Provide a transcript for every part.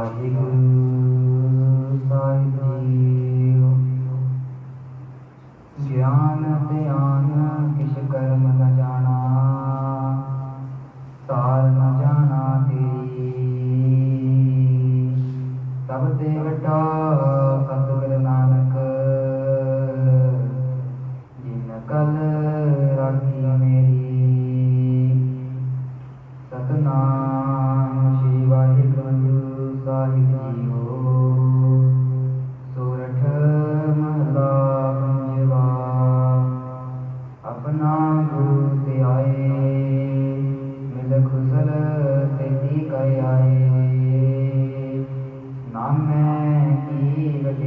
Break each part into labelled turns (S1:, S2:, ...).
S1: ਵਾਹਿਗੁਰੂ ਵਾਹਿਗੁਰੂ ਗਿਆਨ ਧਿਆਨ ਕਿਛ ਕਰਮ ਨ ਜਾਣਾ ਤਾਰ ਨ ਜਾਣਾ ਤੇਰੀ ਸਭ ਦੇਵਤਾ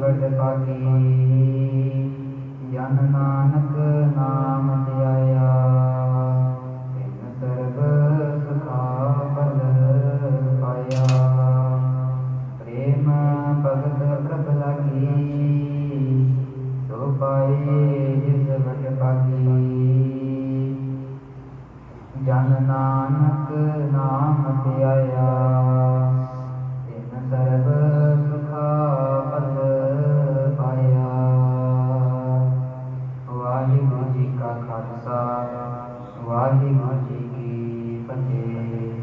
S1: बड़ पाकी जन नानक नाम ध्याया तिन सुखा फल पाया प्रेम भगत प्रभला लागी पाए जिस भट पाकी जन नानक नाम ध्याया वाहिगुरु जी की फतेह।